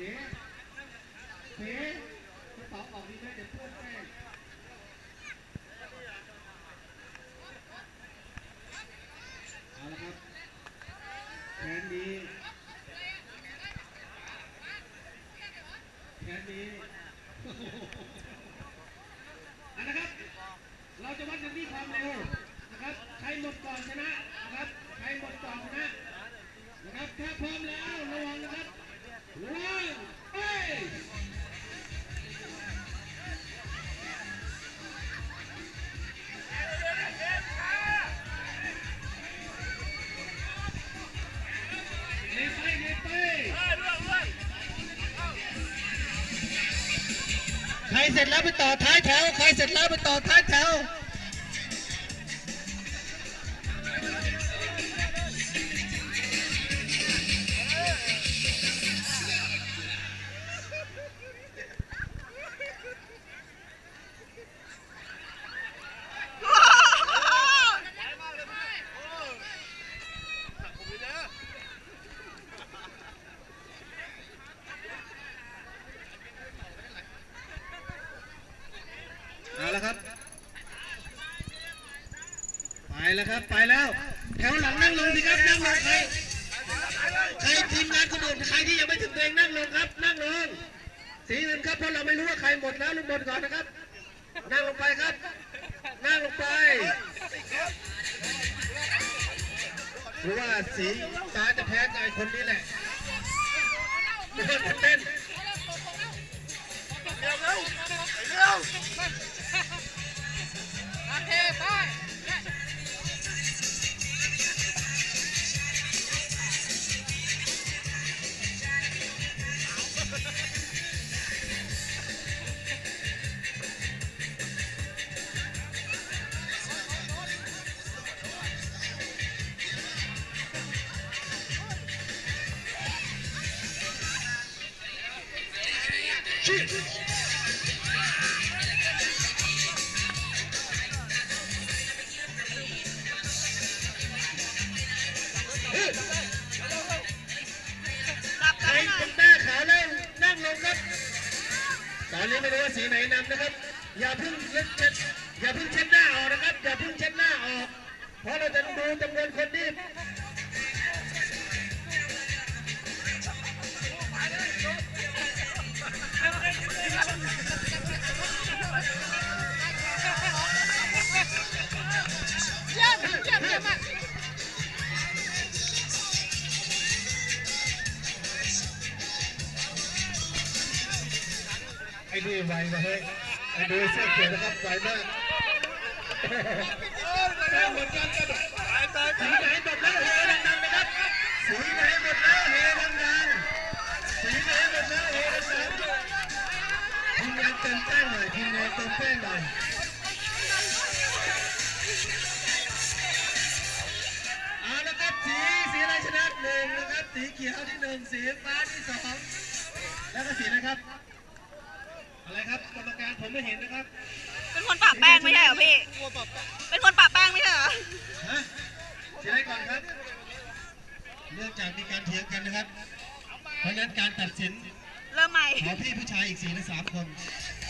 เสีเสีกระเป๋าออกดีไหมเดี๋ยวเพื่อนแป้งเอาละครับแผนนี้แผนนี้อันนะครับ เราจะวัดกันที่ความเร็วนะครับ ใครหมดก่อนชนะนะครับ ใครหมดก่อนชนะนะครับถ้าพ เสร็จแล้วไปต่อท้ายแถว ใครเสร็จแล้วไปต่อท้ายแถว แล้วครับ ไปแล้ว แถวหลังนั่งลงสิครับ นั่งลงใคร ใครทีมงานคนอื่นใครที่ยังไม่ถึงตัวเองนั่งลงครับ นั่งลง สีเงินครับ เพราะเราไม่รู้ว่าใครหมดแล้วลุกหมดก่อนนะครับ นั่งลงไปครับ นั่งลงไป หรือว่าสีฟ้าจะแพ้ใจคนนี้แหละเพื่อนเต้น ใครเป็นหน้าขาวแล้วนั่งลงครับ ตอนนี้ไม่รู้ว่าสีไหนนำนะครับ อย่าเพิ่งเช็ดเช็ดอย่าเพิ่งเช็ดหน้าออกนะครับ อย่าเพิ่งเช็ดหน้าออก เพราะเราจะดูจำนวนคนที่ นี่ไวนะเฮ้ยไอ้ดูเสื้อเขียวนะครับไวมากแม่งเหมือนกันกันสีไหนหมดแล้วเฮดังๆนะครับสีไหนหมดแล้วเฮดังๆสีไหนหมดแล้วเฮดังๆทีมงานเติมแป้งหน่อยทีมงานเติมแป้งหน่อยเอาละครับสีสีอะไรชนะหนึ่งนะครับสีเขียวที่หนึ่งสีฟ้าที่สองแล้วก็สีอะไรครับ อะไรครับกรรมการผมไม่เห็นนะครับเป็นคนปะแป้งไม่ใช่เหรอพี่เป็นคนปะแป้งไม่ใช่เหรอ ฮะสีอะไรก่อนครับ เนื่องจากมีการเถียงกันนะครับ เพราะฉะนั้นการตัดสินเริ่มใหม่ ขอพี่ผู้ชายอีกสี่หรือสามคนเ